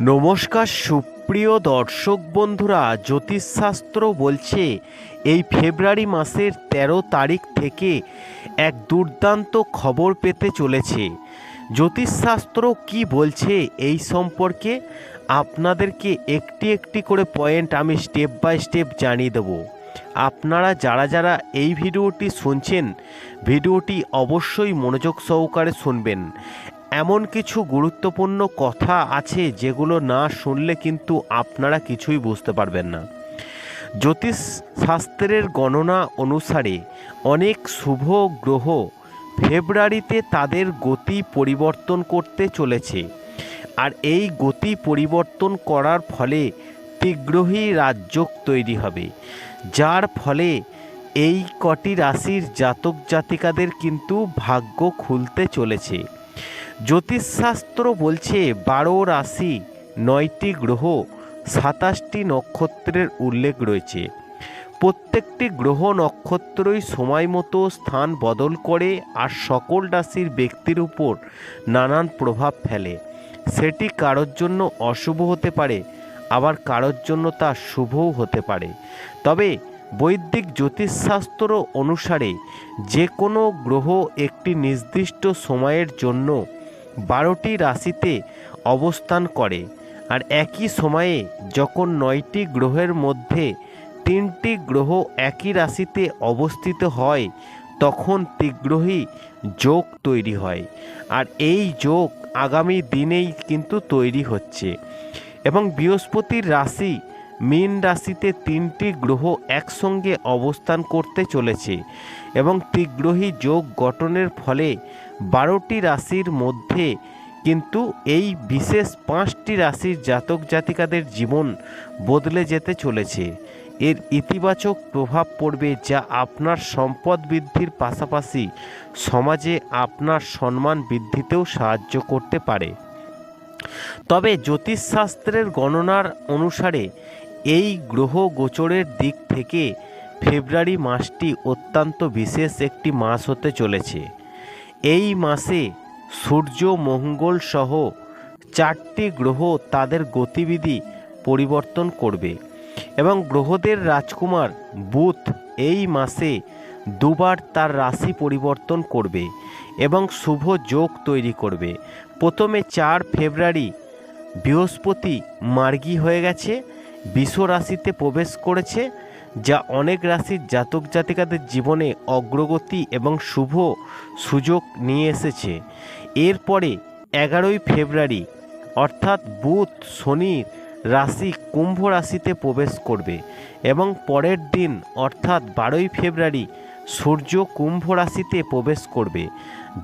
নমস্কার, সুপ্রিয় দর্শক বন্ধুরা, জ্যোতিষশাস্ত্র বলছে, এই ফেব্রুয়ারি মাসের ১৩ তারিখ থেকে এক দুর্দান্ত খবর পেতে চলেছে। জ্যোতিষশাস্ত্র কি বলছে এই সম্পর্কে আপনাদেরকে একটি একটি করে পয়েন্ট আমি স্টেপ বাই স্টেপ জানিয়ে দেবো। আপনারা যারা যারা এই ভিডিওটি শুনছেন, ভিডিওটি অবশ্যই মনোযোগ সহকারে শুনবেন। এমন কিছু গুরুত্বপূর্ণ কথা আছে যেগুলো না শুনলে কিন্তু আপনারা কিছুই বুঝতে পারবেন না। জ্যোতিষ শাস্ত্রের গণনা অনুসারে অনেক শুভ গ্রহ ফেব্রুয়ারিতে তাদের গতি পরিবর্তন করতে চলেছে আর এই গতি পরিবর্তন করার ফলে তীগ্রহী রাজযোগ তৈরি হবে, যার ফলে এই কটি রাশির জাতক জাতিকাদের কিন্তু ভাগ্য খুলতে চলেছে। জ্যোতিষশাস্ত্র বলছে বারো রাশি, নয়টি গ্রহ, সাতাশটি নক্ষত্রের উল্লেখ রয়েছে। প্রত্যেকটি গ্রহ নক্ষত্রই সময় মতো স্থান বদল করে আর সকল রাশির ব্যক্তির উপর নানান প্রভাব ফেলে। সেটি কারোর জন্য অশুভ হতে পারে, আবার কারোর জন্য তা শুভও হতে পারে। তবে বৈদিক জ্যোতিষশাস্ত্র অনুসারে যে কোনো গ্রহ একটি নির্দিষ্ট সময়ের জন্য বারোটি রাশিতে অবস্থান করে আর একই সময়ে যখন নয়টি গ্রহের মধ্যে তিনটি গ্রহ একই রাশিতে অবস্থিত হয়, তখন তীগ্রহী যোগ তৈরি হয় আর এই যোগ আগামী দিনেই কিন্তু তৈরি হচ্ছে এবং বৃহস্পতির রাশি মীন রাশিতে তিনটি গ্রহ একসঙ্গে অবস্থান করতে চলেছে এবং তীগ্রহী যোগ গঠনের ফলে বারোটি রাশির মধ্যে কিন্তু এই বিশেষ পাঁচটি রাশির জাতক জাতিকাদের জীবন বদলে যেতে চলেছে। এর ইতিবাচক প্রভাব পড়বে যা আপনার সম্পদ বৃদ্ধির পাশাপাশি সমাজে আপনার সম্মান বৃদ্ধিতেও সাহায্য করতে পারে। তবে জ্যোতিষশাস্ত্রের গণনার অনুসারে এই গ্রহ গোচরের দিক থেকে ফেব্রুয়ারি মাসটি অত্যন্ত বিশেষ একটি মাস হতে চলেছে। এই মাসে সূর্য, মঙ্গল সহ চারটি গ্রহ তাদের গতিবিধি পরিবর্তন করবে এবং গ্রহদের রাজকুমার বুধ এই মাসে দুবার তার রাশি পরিবর্তন করবে এবং শুভ যোগ তৈরি করবে। প্রথমে চার ফেব্রুয়ারি বৃহস্পতি মার্গী হয়ে গেছে বিশ্ব রাশিতে প্রবেশ করেছে যা অনেক রাশির জাতক জাতিকাদের জীবনে অগ্রগতি এবং শুভ সুযোগ নিয়ে এসেছে। এরপরে এগারোই ফেব্রুয়ারি, অর্থাৎ বুধ শনির রাশি কুম্ভ রাশিতে প্রবেশ করবে এবং পরের দিন, অর্থাৎ বারোই ফেব্রুয়ারি, সূর্য কুম্ভ রাশিতে প্রবেশ করবে।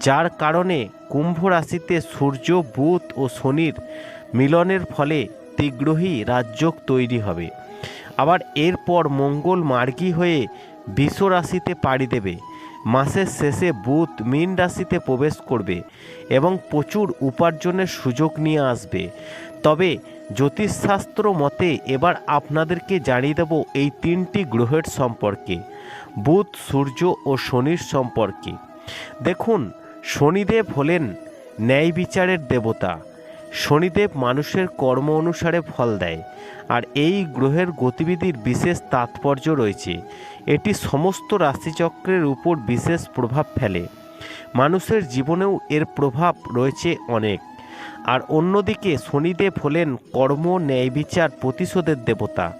যার কারণে কুম্ভ রাশিতে সূর্য, বুধ ও শনির মিলনের ফলে তীগ্রহী রাজযোগ তৈরি হবে। আবার এরপর মঙ্গল মার্গী হয়ে বিষ রাশিতে পাড়ি দেবে। মাসের শেষে বুধ মীন রাশিতে প্রবেশ করবে এবং প্রচুর উপার্জনের সুযোগ নিয়ে আসবে। তবে জ্যোতিষশাস্ত্র মতে এবার আপনাদেরকে জানিয়ে দেব এই তিনটি গ্রহের সম্পর্কে, বুধ, সূর্য ও শনির সম্পর্কে। দেখুন, শনিদেব হলেন ন্যায় বিচারের দেবতা। শনিদেব মানুষের কর্ম অনুসারে ফল দেয়, আর এই গ্রহের গতিবিধির বিশেষ তাৎপর্য রয়েছে। এটি সমস্ত রাশিচক্রের উপর বিশেষ প্রভাব ফেলে। মানুষের জীবনেও এর প্রভাব রয়েছে অনেক। আর অন্যদিকে শনিদেব হলেন কর্ম ন্যায় বিচার প্রতিশোধের দেবতা।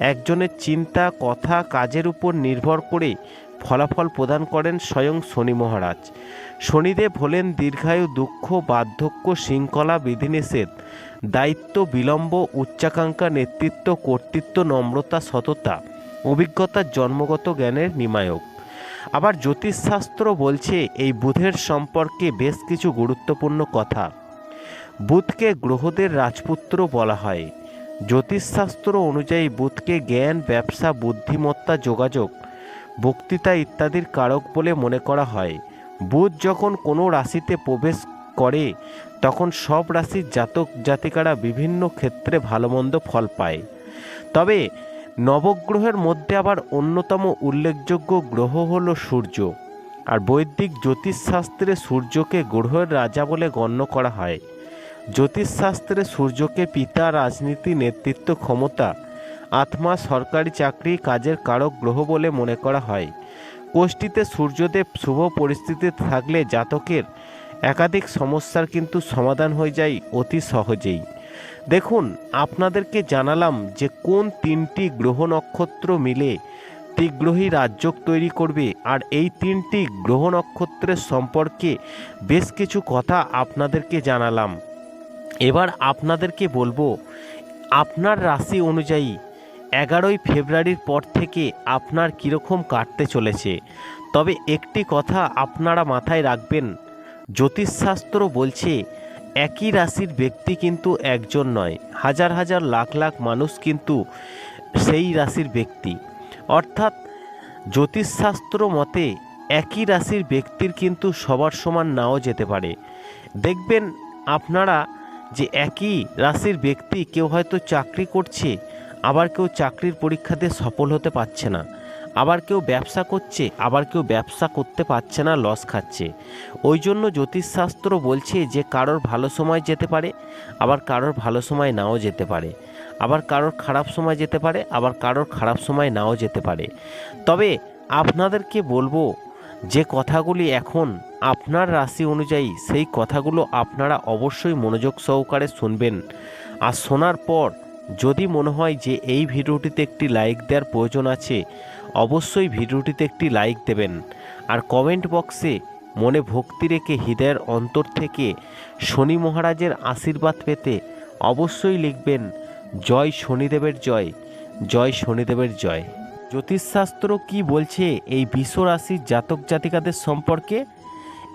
একজনের চিন্তা, কথা, কাজের উপর নির্ভর করে ফলাফল প্রদান করেন স্বয়ং শনি মহারাজ। শনিদেব হলেন দীর্ঘায়ু, দুঃখ, বার্ধক্য, শৃঙ্খলা, বিধিনিষেধ, দায়িত্ব, বিলম্ব, উচ্চাকাঙ্ক্ষা, নেতৃত্ব, কর্তৃত্ব, নম্রতা, সততা অভিজ্ঞতার জন্মগত জ্ঞানের নিমায়ক। আবার জ্যোতিষশাস্ত্র বলছে, এই বুধের সম্পর্কে বেশ কিছু গুরুত্বপূর্ণ কথা। বুধকে গ্রহদের রাজপুত্র বলা হয়। জ্যোতিষশাস্ত্র অনুযায়ী বুধকে জ্ঞান, ব্যবসা, বুদ্ধিমত্তা, যোগাযোগ, বক্তৃতা ইত্যাদির কারক বলে মনে করা হয়। বুধ যখন কোনো রাশিতে প্রবেশ করে, তখন সব রাশির জাতক জাতিকারা বিভিন্ন ক্ষেত্রে ভালো মন্দ ফল পায়। তবে নবগ্রহের মধ্যে আবার অন্যতম উল্লেখযোগ্য গ্রহ হল সূর্য। আর বৈদিক জ্যোতিষশাস্ত্রে সূর্যকে গ্রহের রাজা বলে গণ্য করা হয়। জ্যোতিষশাস্ত্রে সূর্যকে পিতা, রাজনীতি, নেতৃত্ব, ক্ষমতা, আত্মা, সরকারি চাকরি, কাজের কারক গ্রহ বলে মনে করা হয়। কোষ্ঠীতে সূর্যদেব শুভ পরিস্থিতিতে থাকলে জাতকের একাধিক সমস্যার কিন্তু সমাধান হয়ে যায় অতি সহজেই। দেখুন, আপনাদেরকে জানালাম যে কোন তিনটি গ্রহ নক্ষত্র মিলে ত্রিগ্রহী রাজ্যক তৈরি করবে আর এই তিনটি গ্রহ নক্ষত্রের সম্পর্কে বেশ কিছু কথা আপনাদেরকে জানালাম। এবার আপনাদেরকে বলব, আপনার রাশি অনুযায়ী এগারোই ফেব্রুয়ারির পর থেকে আপনার কীরকম কাটতে চলেছে। তবে একটি কথা আপনারা মাথায় রাখবেন, জ্যোতিষশাস্ত্র বলছে, একই রাশির ব্যক্তি কিন্তু একজন নয়, হাজার হাজার লাখ লাখ মানুষ কিন্তু সেই রাশির ব্যক্তি। অর্থাৎ জ্যোতিষশাস্ত্র মতে একই রাশির ব্যক্তির কিন্তু সবার সমান নাও যেতে পারে। দেখবেন আপনারা যে একই রাশির ব্যক্তি কেউ হয়তো চাকরি করছে আবার কেউ চাকরির পরীক্ষাতে সফল হতে পারছে না। আবার কেউ ব্যবসা করছে, আবার কেউ ব্যবসা করতে পারছে না, লস খাচ্ছে। ওই জন্য জ্যোতিষশাস্ত্র বলছে যে কারোর ভালো সময় যেতে পারে, আবার কারোর ভালো সময় নাও যেতে পারে। আবার কারোর খারাপ সময় যেতে পারে, আবার কারোর খারাপ সময় নাও যেতে পারে। তবে আপনাদেরকে বলব, যে কথাগুলি এখন আপনার রাশি অনুযায়ী, সেই কথাগুলো আপনারা অবশ্যই মনোযোগ সহকারে শুনবেন। আর শোনার পর যদি মনে হয় যে এই ভিডিওটিতে একটি লাইক দেওয়ার প্রয়োজন আছে, অবশ্যই ভিডিওটিতে একটি লাইক দেবেন। আর কমেন্ট বক্সে মনে ভক্তি রেখে হৃদয়ের অন্তর থেকে শনি মহারাজের আশীর্বাদ পেতে অবশ্যই লিখবেন, জয় শনিদেবের জয় জয় শনিদেবের জয়। জ্যোতিষশাস্ত্র কি বলছে এই বিশ্ব রাশির জাতক জাতিকাদের সম্পর্কে?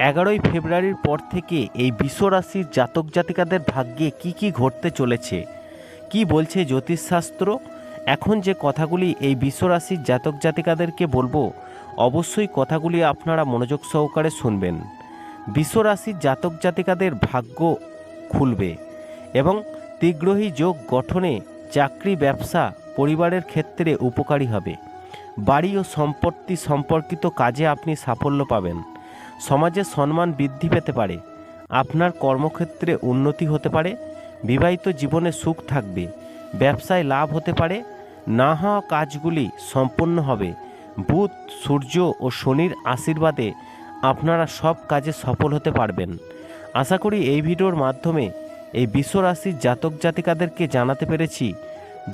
এগারোই ফেব্রুয়ারির পর থেকে এই বিশ্ব রাশির জাতক জাতিকাদের ভাগ্যে কি কি ঘটতে চলেছে? কি বলছে জ্যোতিষশাস্ত্র? এখন যে কথাগুলি এই বিশ্বরাশির জাতক জাতিকাদেরকে বলব, অবশ্যই কথাগুলি আপনারা মনোযোগ সহকারে শুনবেন। বিশ্বরাশির জাতক জাতিকাদের ভাগ্য খুলবে এবং ত্রিগ্রহী যোগ গঠনে চাকরি, ব্যবসা, পরিবারের ক্ষেত্রে উপকারী হবে। বাড়ি ও সম্পত্তি সম্পর্কিত কাজে আপনি সাফল্য পাবেন। সমাজে সম্মান বৃদ্ধি পেতে পারে। আপনার কর্মক্ষেত্রে উন্নতি হতে পারে। বিবাহিত জীবনে সুখ থাকবে, ব্যবসায় লাভ হতে পারে, না হওয়া কাজগুলি সম্পন্ন হবে। বুধ, সূর্য ও শনির আশীর্বাদে আপনারা সব কাজে সফল হতে পারবেন। আশা করি এই ভিডিওর মাধ্যমে এই বিশ্বরাশির জাতক জাতিকাদেরকে জানাতে পেরেছি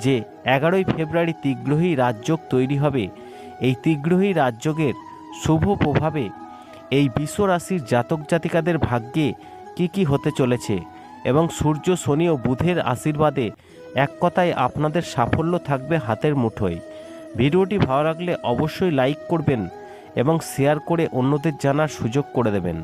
যে এগারোই ফেব্রুয়ারি ত্রিগ্রহী রাজযোগ তৈরি হবে। এই ত্রিগ্রহী রাজযোগের শুভ প্রভাবে এই বিশ্বরাশির জাতক জাতিকাদের ভাগ্যে কি কি হতে চলেছে? এবং সূর্য, শনি ও বুধের আশীর্বাদে এক কথায় আপনাদের সাফল্য থাকবে হাতের মুঠোয়। ভিডিওটি ভালো লাগলে অবশ্যই লাইক করবেন এবং শেয়ার করে অন্যদের জানার সুযোগ করে দেবেন।